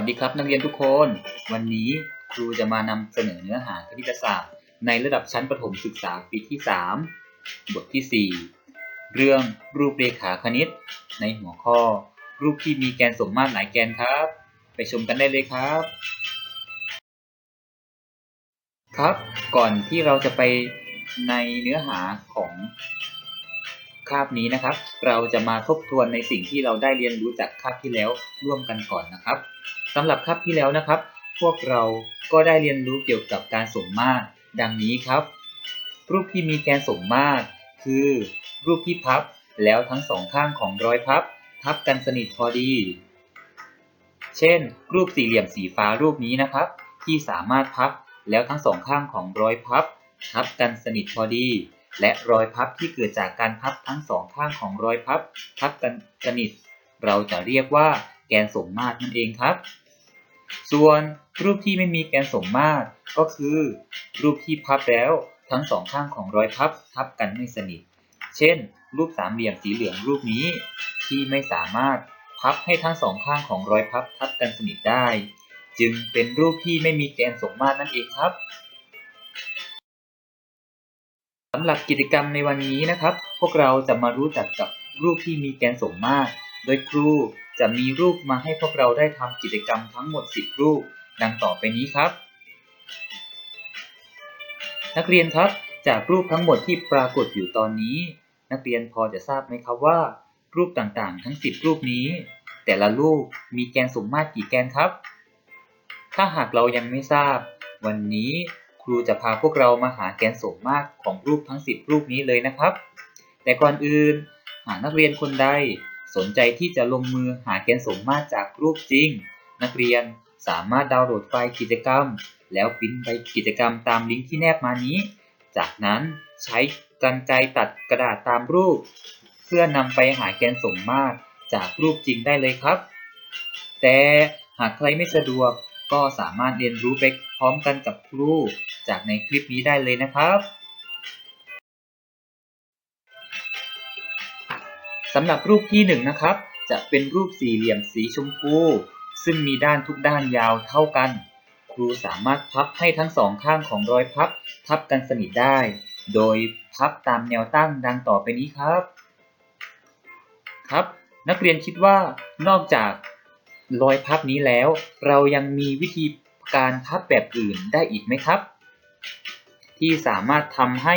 สดีครับ นักเรียนทุกคน วันนี้ครูจะมานำเสนอเนื้อหาคณิตศาสตร์ ในระดับชั้นประถมศึกษาปีที่ 3 บทที่ 4 เรื่องรูปเรขาคณิต ในหัวข้อ รูปที่มีแกนสมมาตรหลายแกนครับ ไปชมกันได้เลยครับ ครับ ก่อนที่เราจะไปในเนื้อหาของคาบนี้นะครับ เราจะมาทบทวนในสิ่งที่เราได้เรียนรู้จากคาบที่แล้วร่วมกันก่อนนะครับ สำหรับคาบที่แล้วนะครับ พวกเราก็ได้เรียนรู้เกี่ยวกับการสมมาตรดังนี้ครับ รูปที่มีแกนสมมาตรคือ รูปที่พับแล้วทั้งสองข้างของรอยพับ ทับกันสนิทพอดี เช่น รูปสี่เหลี่ยมสีฟ้ารูปนี้นะครับ ที่สามารถพับแล้วทั้งสองข้างของรอยพับ ทับกันสนิทพอดี และรอยพับที่เกิดจากการพับทั้งสองข้างของรอยพับ ทับกันสนิท เราจะเรียกว่าแกนสมมาตรนั่นเองครับ ส่วนรูปที่ไม่มีแกนสมมาตรก็คือ รูปที่พับแล้วทั้งสองข้างของรอยพับทับกันไม่สนิท เช่น รูปสามเหลี่ยมสีเหลืองรูปนี้ ที่ไม่สามารถพับให้ทั้งสองข้างของรอยพับทับกันสนิทได้ จึงเป็นรูปที่ไม่มีแกนสมมาตรนั่นเองครับสำหรับกิจกรรมในวันนี้นะครับ พวกเราจะมารู้จักกับรูปที่มีแกนสมมาตร โดยครู จะมีรูปมาให้พวกเราได้ทำกิจกรรมทั้งหมด 10 รูป ดังต่อไปนี้ครับ นักเรียนครับจากรูปทั้งหมดที่ปรากฏอยู่ตอนนี้ นักเรียนพอจะทราบไหมครับว่า รูปต่างๆ ทั้ง 10 รูปนี้ แต่ละรูปมีแกนสมมาตรกี่แกนครับ ถ้าหากเรายังไม่ทราบ วันนี้ครูจะพาพวกเรามาหาแกนสมมาตรของรูปทั้ง 10 รูปนี้เลยนะครับ แต่ก่อนอื่น หากนักเรียนคนใด สนใจที่จะลงมือหาแกนสมมาตรจากรูปจริง นักเรียนสามารถดาวน์โหลดไฟล์กิจกรรม แล้วปิ้นใบกิจกรรมตามลิงก์ที่แนบมานี้ จากนั้นใช้กรรไกรตัดกระดาษตามรูป เพื่อนำไปหาแกนสมมาตรจากรูปจริงได้เลยครับ แต่หากใครไม่สะดวกก็สามารถเรียนรู้ไปพร้อมกันกับครูจากในคลิปนี้ได้เลยนะครับ สำหรับรูปที่1นงนะครับ จะเป็นรูปสี่เหลี่ยมสีชมพู ซึ่งมีด้านทุกด้านยาวเท่ากัน ครูสามารถพับให้ทั้งสองข้างของรอยพับ ทับกันสนิทได้ โดยพับตามแนวตั้งดังต่อไปนี้ครับ ครับ นักเรียนคิดว่านอกจากรอยพับนี้แล้ว เรายังมีวิธีการพับแบบอื่นได้อีกไหมครับ ที่สามารถทำให้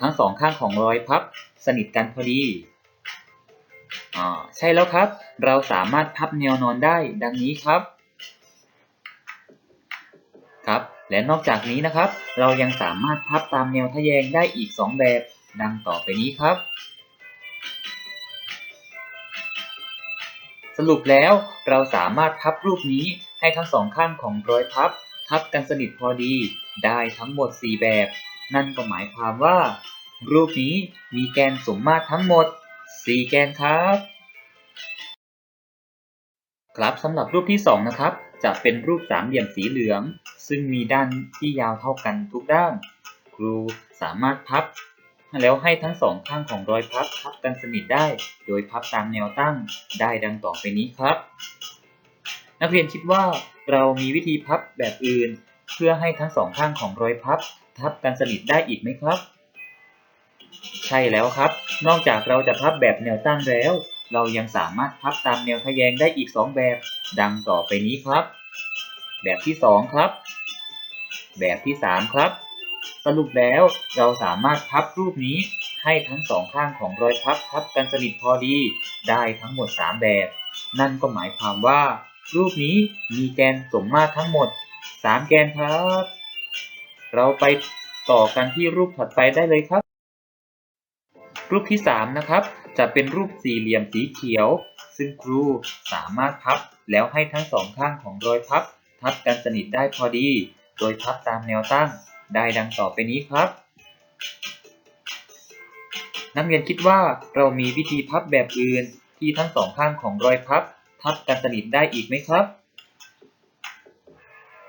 ทั้งสองข้างของรอยพับสนิทกันพอดี ใช่แล้วครับ เราสามารถพับแนวนอนได้ดังนี้ครับ ครับ และนอกจากนี้นะครับ เรายังสามารถพับตามแนวทะแยงได้อีก 2 แบบ ดังต่อไปนี้ครับ สรุปแล้วเราสามารถพับรูปนี้ให้ทั้งสองข้างของรอยพับ ทับกันสนิทพอดี ได้ทั้งหมด 4 แบบ นั่นก็หมายความว่า รูปนี้มีแกนสมมาตรทั้งหมด 4แกนครับ ครับสำหรับรูปที่ 2 นะครับ จะเป็นรูปสามเหลี่ยมสีเหลือง ซึ่งมีด้านที่ยาวเท่ากันทุกด้าน ครูสามารถพับ แล้วให้ทั้งสองข้างของรอยพับทับกันสนิทได้ โดยพับตามแนวตั้งได้ดังต่อไปนี้ครับ นักเรียนคิดว่าเรามีวิธีพับแบบอื่น เพื่อให้ทั้งสองข้างของรอยพับทับกันสนิทได้อีกไหมครับ ใช่แล้วครับ นอกจากเราจะพับแบบแนวตั้งแล้ว เรายังสามารถพับตามแนวทะแยงได้อีก 2 แบบ ดังต่อไปนี้ครับ แบบที่ 2 ครับ แบบที่ 3 ครับ สรุปแล้วเราสามารถพับรูปนี้ให้ทั้งสองข้างของรอยพับทับกันสนิทพอดี ได้ทั้งหมด 3 แบบ นั่นก็หมายความว่า รูปนี้มีแกนสมมาตรทั้งหมด 3 แกนครับ เราไปต่อกันที่รูปถัดไปได้เลยครับ รูปที่ 3 นะครับ จะเป็นรูปสี่เหลี่ยมสีเขียว ซึ่งครูสามารถพับแล้วให้ทั้งสองข้างของรอยพับ ทับกันสนิทได้พอดี โดยพับตามแนวตั้งได้ดังต่อไปนี้ครับ นักเรียนคิดว่าเรามีวิธีพับแบบอื่นที่ทั้งสองข้างของรอยพับ ทับกันสนิทได้อีกไหมครับ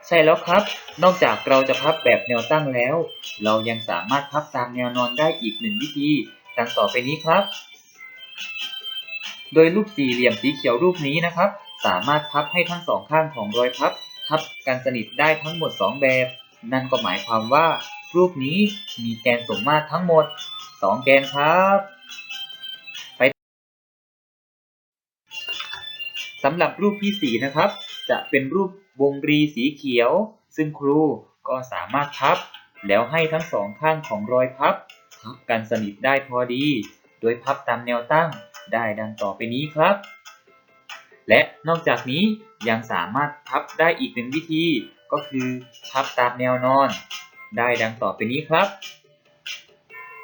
ใช่แล้วครับ นอกจากเราจะพับแบบแนวตั้งแล้ว เรายังสามารถพับตามแนวนอนได้อีกหนึ่งวิธี ดังต่อไปนี้ครับ โดยรูปสี่เหลี่ยมสีเขียวรูปนี้นะครับ สามารถพับให้ทั้งสองข้างของรอยพับทับกันสนิทได้ทั้งหมด 2 แบบ นั่นก็หมายความว่า รูปนี้มีแกนสมมาตรทั้งหมด 2 แกนครับไปสำหรับรูปที่ 4 นะครับ จะเป็นรูปวงรีสีเขียว ซึ่งครูก็สามารถพับ แล้วให้ทั้งสองข้างของรอยพับ พับกันสนิทได้พอดี โดยพับตามแนวตั้งได้ดังต่อไปนี้ครับ และนอกจากนี้ยังสามารถพับได้อีกหนึ่งวิธี ก็คือพับตามแนวนอน ได้ดังต่อไปนี้ครับ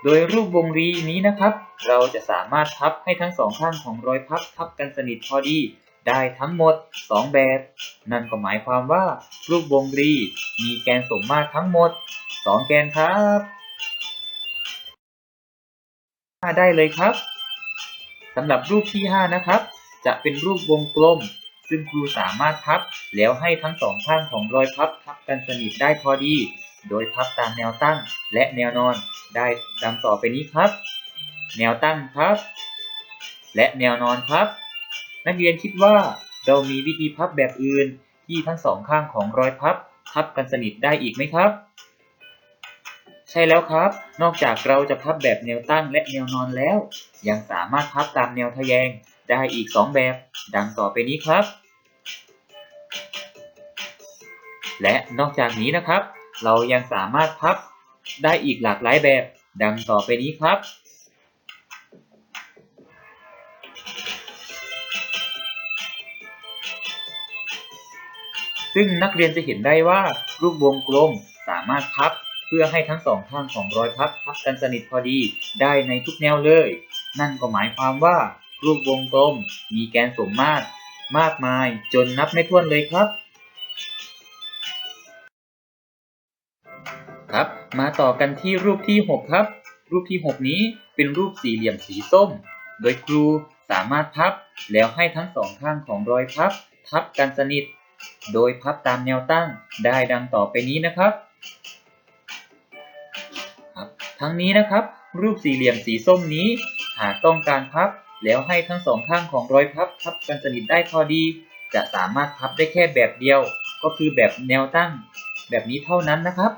โดยรูปวงรีนี้นะครับ เราจะสามารถพับให้ทั้งสองข้างของรอยพับทับกันสนิทพอดีได้ทั้งหมด 2 แบบ นั่นก็หมายความว่า รูปวงรีมีแกนสมมาตรทั้งหมด 2 แกนครับ ได้เลยครับสำหรับรูปที่ 5 นะครับ จะเป็นรูปวงกลม ซึ่งครูสามารถพับ แล้วให้ทั้งสองข้างของรอยพับทับกันสนิทได้พอดี โดยพับตามแนวตั้งและแนวนอนได้ดังต่อไปนี้ครับ แนวตั้งครับ และแนวนอนครับ นักเรียนคิดว่าเรามีวิธีพับแบบอื่นที่ทั้งสองข้างของรอยพับทับกันสนิทได้อีกไหมครับ ใช่แล้วครับ นอกจากเราจะพับแบบแนวตั้งและแนวนอนแล้ว ยังสามารถพับตามแนวทะแยงได้อีก 2 แบบ ดังต่อไปนี้ครับ และนอกจากนี้นะครับ เรายังสามารถพับได้อีกหลากหลายแบบ ดังต่อไปนี้ครับ ซึ่งนักเรียนจะเห็นได้ว่ารูปวงกลมสามารถพับ พื่อให้ทั้งสองข้างของรอยพับพับกันสนิทพอดีได้ในทุกแนวเลย นั่นก็หมายความว่ารูปวงกลมมีแกนสมมาตร มากมายจนนับไม่ถ้วนเลยครับ ครับ มาต่อกันที่รูปที่ 6 ครับ รูปที่ 6 นี้เป็นรูปสี่เหลี่ยมสีส้ม โดยครูสามารถพับแล้วให้ทั้งสองข้างของรอยพับ ทับกันสนิท โดยพับตามแนวตั้งได้ดังต่อไปนี้นะครับ ทั้งนี้นะครับ รูปสี่เหลี่ยมสีส้มนี้ หากต้องการพับ แล้วให้ทั้งสองข้างของรอยพับทับกันสนิทได้พอดี จะสามารถพับได้แค่แบบเดียว ก็คือแบบแนวตั้ง แบบนี้เท่านั้นนะครับ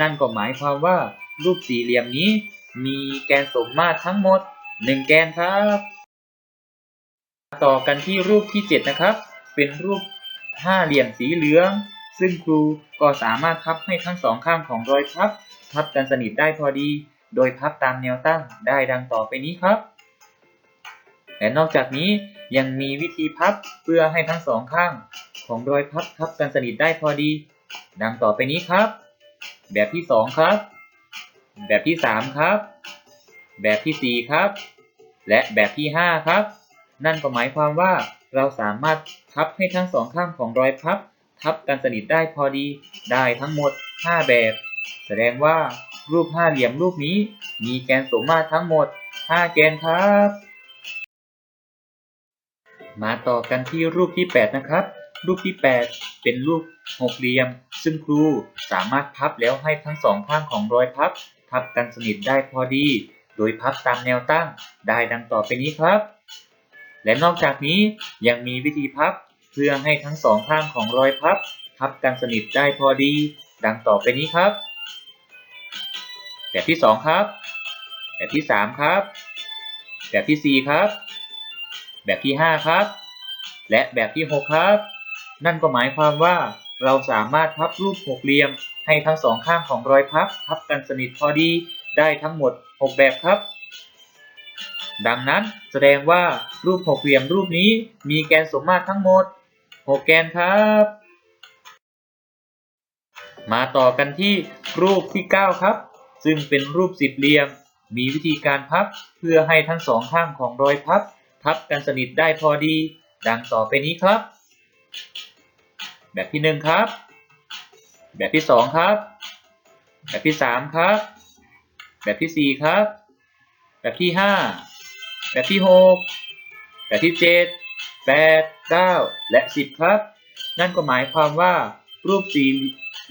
นั่นก็หมายความว่า รูปสี่เหลี่ยมนี้ มีแกนสมมาตรทั้งหมด 1 แกนครับ ต่อกันที่รูปที่ 7 นะครับ เป็นรูปห้าเหลี่ยมสีเหลือง ซึ่งครูก็สามารถพับให้ทั้งสองข้างของรอยพับ พับกันสนิทได้พอดี โดยพับตามแนวตั้งได้ดังต่อไปนี้ครับ และนอกจากนี้ยังมีวิธีพับเพื่อให้ทั้งสองข้าง ของรอยพับทับกันสนิทได้พอดี ดังต่อไปนี้ครับ แบบที่ 2 ครับ แบบที่ 3 ครับ แบบที่ 4 ครับ และแบบที่ 5 ครับ นั่นก็หมายความว่าเราสามารถพับให้ทั้งสองข้างของรอยพับ ทับกันสนิทได้พอดี ได้ทั้งหมด 5 แบบ แสดงว่ารูปห้าเหลี่ยมรูปนี้มีแกนสมมาตรทั้งหมด 5 แกนครับ มาต่อกันที่รูปที่ 8 นะครับ รูปที่ 8 เป็นรูปหกเหลี่ยม ซึ่งครูสามารถพับแล้วให้ทั้งสองข้างของรอยพับ ทับกันสนิทได้พอดี โดยพับตามแนวตั้งได้ดังต่อไปนี้ครับ และนอกจากนี้ยังมีวิธีพับเพื่อให้ทั้งสองข้างของรอยพับ ทับกันสนิทได้พอดี ดังต่อไปนี้ครับ แบบที่ 2 ครับ แบบที่ 3 ครับ แบบที่ 4 ครับ แบบที่ 5 ครับ และแบบที่ 6 ครับ นั่นก็หมายความว่าเราสามารถพับรูปหกเหลี่ยม ให้ทั้งสองข้างของรอยพับทับกันสนิทพอดีได้ทั้งหมด 6 แบบครับ ดังนั้นแสดงว่ารูปหกเหลี่ยมรูปนี้มีแกนสมมาตรทั้งหมด 6 แกนครับ มาต่อกันที่รูปที่ 9 ครับ ซึ่งเป็นรูปสิบเหลี่ยม มีวิธีการพับเพื่อให้ทั้งสองข้างของรอยพับ ทับกันสนิทได้พอดี ดังต่อไปนี้ครับ แบบที่หนึ่งครับ แบบที่สองครับ แบบที่สามครับ แบบที่สี่ครับ แบบที่ห้าแบบที่หกแบบที่เจ็ดแปดเก้าและสิบครับ นั่นก็หมายความว่ารูปสี่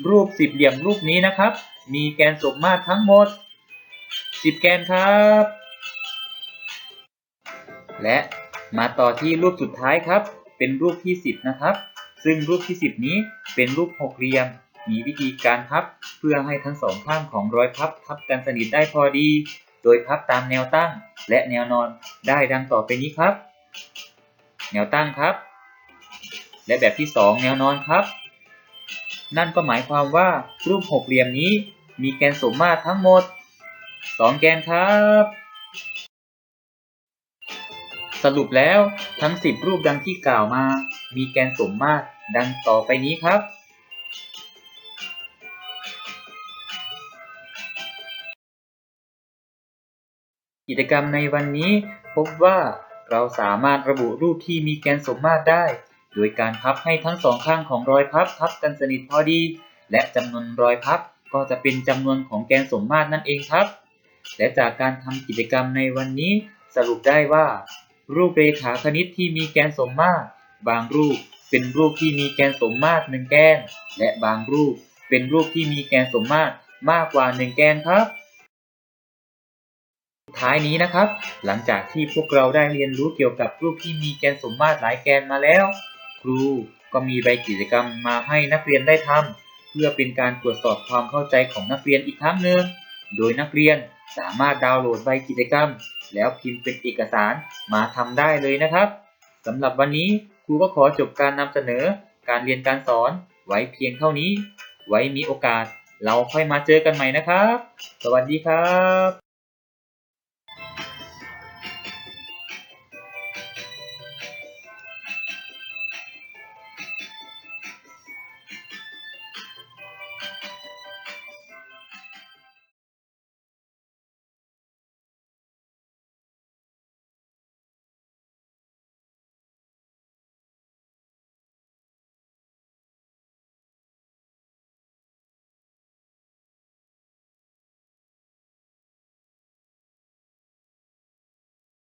รูปสิบเหลี่ยมรูปนี้นะครับ มีแกนสมมาตรทั้งหมด 10 แกนครับ และมาต่อที่รูปสุดท้ายครับ เป็นรูปที่ 10 นะครับ ซึ่งรูปที่ 10 นี้เป็นรูปหกเหลี่ยม มีวิธีการพับ เพื่อให้ทั้งสองข้างของรอยพับทับกันสนิทได้พอดี โดยพับตามแนวตั้งและแนวนอนได้ดังต่อไปนี้ครับ แนวตั้งครับ และแบบที่ 2 แนวนอนครับ นั่นก็หมายความว่ารูปหกเหลี่ยมนี้มีแกนสมมาตรทั้งหมด 2 แกนครับ สรุปแล้วทั้ง 10 รูปดังที่กล่าวมา มีแกนสมมาตรดังต่อไปนี้ครับ กิจกรรมในวันนี้พบว่าเราสามารถระบุรูปที่มีแกนสมมาตรได้ โดยการพับให้ทั้งสองข้างของรอยพับทับกันสนิทพอดี และจำนวนรอยพับก็จะเป็นจำนวนของแกนสมมาตรนั่นเองครับ และจากการทำกิจกรรมในวันนี้สรุปได้ว่า รูปเรขาคณิตที่มีแกนสมมาตร บางรูปเป็นรูปที่มีแกนสมมาตรหนึ่งแกน และบางรูปเป็นรูปที่มีแกนสมมาตรมากกว่าหนึ่งแกนครับท้ายนี้นะครับ หลังจากที่พวกเราได้เรียนรู้เกี่ยวกับรูปที่มีแกนสมมาตรหลายแกนมาแล้ว ครูก็มีใบกิจกรรมมาให้นักเรียนได้ทำเพื่อเป็นการตรวจสอบความเข้าใจของนักเรียนอีกครั้งหนึ่งโดยนักเรียนสามารถดาวน์โหลดใบกิจกรรม แล้วพิมพ์เป็นเอกสารมาทำได้เลยนะครับสำหรับวันนี้ครูก็ขอจบการนำเสนอการเรียนการสอนไว้เพียงเท่านี้ ไว้มีโอกาส เราค่อยมาเจอกันใหม่นะครับ สวัสดีครับ